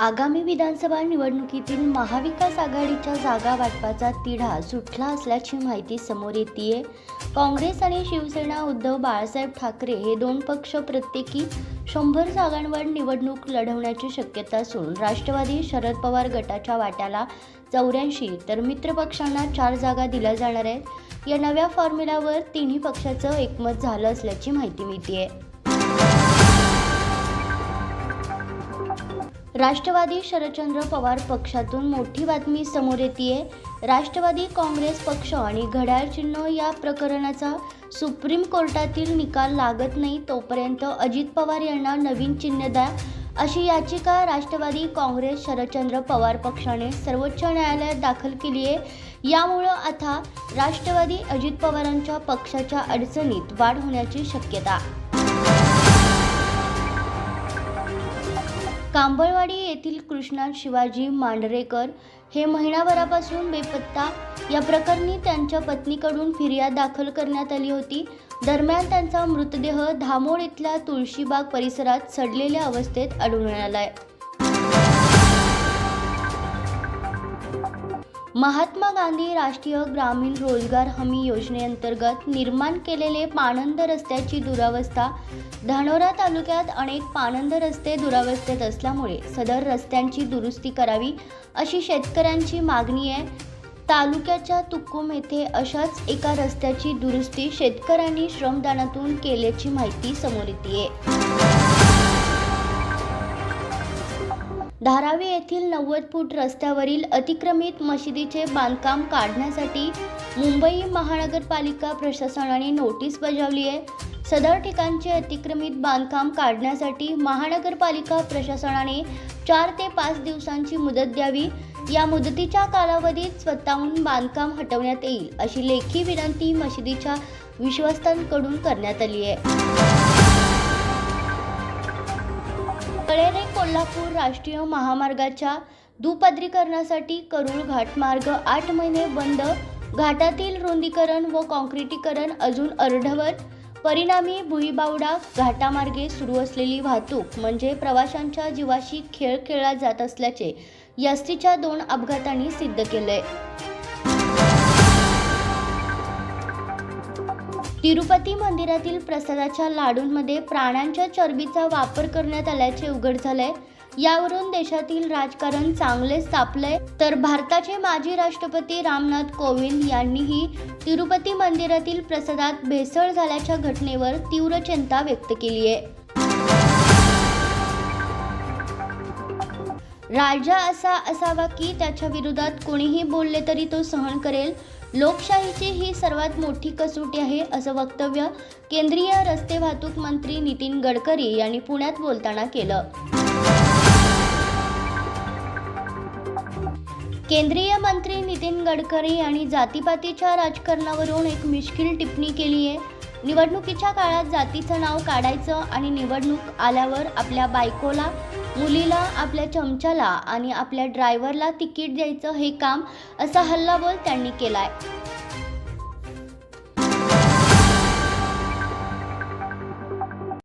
आगामी विधानसभा निवडणुकीतील महाविकास आघाडीच्या जागा वाटपाचा तिढा सुटला असल्याची माहिती समोर येते काँग्रेस आणि शिवसेना उद्धव बाळासाहेब ठाकरे हे दोन पक्ष प्रत्येकी शंभर जागांवर निवडणूक लढवण्याची शक्यता असून राष्ट्रवादी शरद पवार गटाच्या वाट्याला चौऱ्याऐंशी तर मित्रपक्षांना चार जागा दिल्या जाणार आहेत. या नव्या फॉर्म्युलावर तिन्ही पक्षाचं एकमत झालं असल्याची माहिती मिळते राष्ट्रवादी शरदचंद्र पवार पक्षातून मोठी बातमी समोर येते राष्ट्रवादी काँग्रेस पक्ष आणि घड्याळ चिन्ह या प्रकरणाचा सुप्रीम कोर्टातील निकाल लागत नाही तोपर्यंत अजित पवार यांना नवीन चिन्ह द्या. अशी याचिका राष्ट्रवादी काँग्रेस शरदचंद्र पवार पक्षाने सर्वोच्च न्यायालयात दाखल केली आहे. यामुळं आता राष्ट्रवादी अजित पवारांच्या पक्षाच्या अडचणीत वाढ होण्याची शक्यता. कांबळवाडी येथील कृष्णा शिवाजी मांढरेकर हे महिनाभरापासून बेपत्ता. या प्रकरणी त्यांच्या पत्नीकडून फिर्याद दाखल करण्यात आली होती. दरम्यान त्यांचा मृतदेह धामोड इथल्या तुळशीबाग परिसरात सडलेल्या अवस्थेत आढळून आलाय. महात्मा गांधी राष्ट्रीय ग्रामीण रोजगार हमी योजनेअंतर्गत निर्माण केलेले पाणंद रस्त्याची दुरावस्था धानोरा तालुक्यात अनेक पाणंद रस्ते दुरावस्थेत असल्यामुळे सदर रस्त्यांची दुरुस्ती करावी अशी शेतकऱ्यांची मागणी आहे. तालुक्याच्या तुक्कुम येथे अशाच एका रस्त्याची दुरुस्ती शेतकऱ्यांनी श्रमदानातून केल्याची माहिती समोर येते धारावी येथील नव्वद फूट रस्त्यावरील अतिक्रमित मशिदीचे बांधकाम काढण्यासाठी मुंबई महानगरपालिका प्रशासनाने नोटीस बजावली आहे. सदर ठिकाणचे अतिक्रमित बांधकाम काढण्यासाठी महानगरपालिका प्रशासनाने चार ते पाच दिवसांची मुदत द्यावी. या मुदतीच्या कालावधीत स्वतःहून बांधकाम हटवण्यात येईल अशी लेखी विनंती मशिदीच्या विश्वस्तांकडून करण्यात आली आहे. कोल्हापूर राष्ट्रीय महामार्गाच्या दुपदरीकरणासाठी करूळ घाटमार्ग आठ महिने बंद घाटातील रुंदीकरण व काँक्रिटीकरण अजून अर्धवर परिणामी भुईबावडा घाटामार्गे सुरू असलेली वाहतूक म्हणजे प्रवाशांच्या जीवाशी खेळ खेळला जात असल्याचे यस्टीच्या दोन अपघातांनी सिद्ध केले तिरुपती मंदिरातील प्रसादाच्या लाडूंमध्ये प्राण्यांच्या चरबीचा वापर करण्यात आल्याचे उघड झालंय. यावरून देशातील राजकारण चांगलेच तापलंय तर भारताचे माजी राष्ट्रपती रामनाथ कोविंद यांनीही तिरुपती मंदिरातील प्रसादात भेसळ झाल्याच्या घटनेवर तीव्र चिंता व्यक्त केली आहे राजा असा असावा की त्याच्या विरोधात कोणीही बोलले तरी तो सहन करेल. लोकशाहीची ही सर्वात मोठी कसोटी आहे असं वक्तव्य केंद्रीय रस्ते वाहतूक मंत्री नितीन गडकरी यांनी पुण्यात बोलताना केलं. केंद्रीय मंत्री नितीन गडकरी यांनी जातीपातीच्या राजकारणावरून एक मिश्किल टिप्पणी केली आहे. निवडणुकीच्या काळात जातीचं नाव काढायचं आणि निवडणूक आल्यावर आपल्या बायकोला मुलीला आपल्या चमच्याला आणि आपल्या ड्रायव्हरला तिकीट द्यायचं हे काम असा हल्लाबोल त्यांनी केला आहे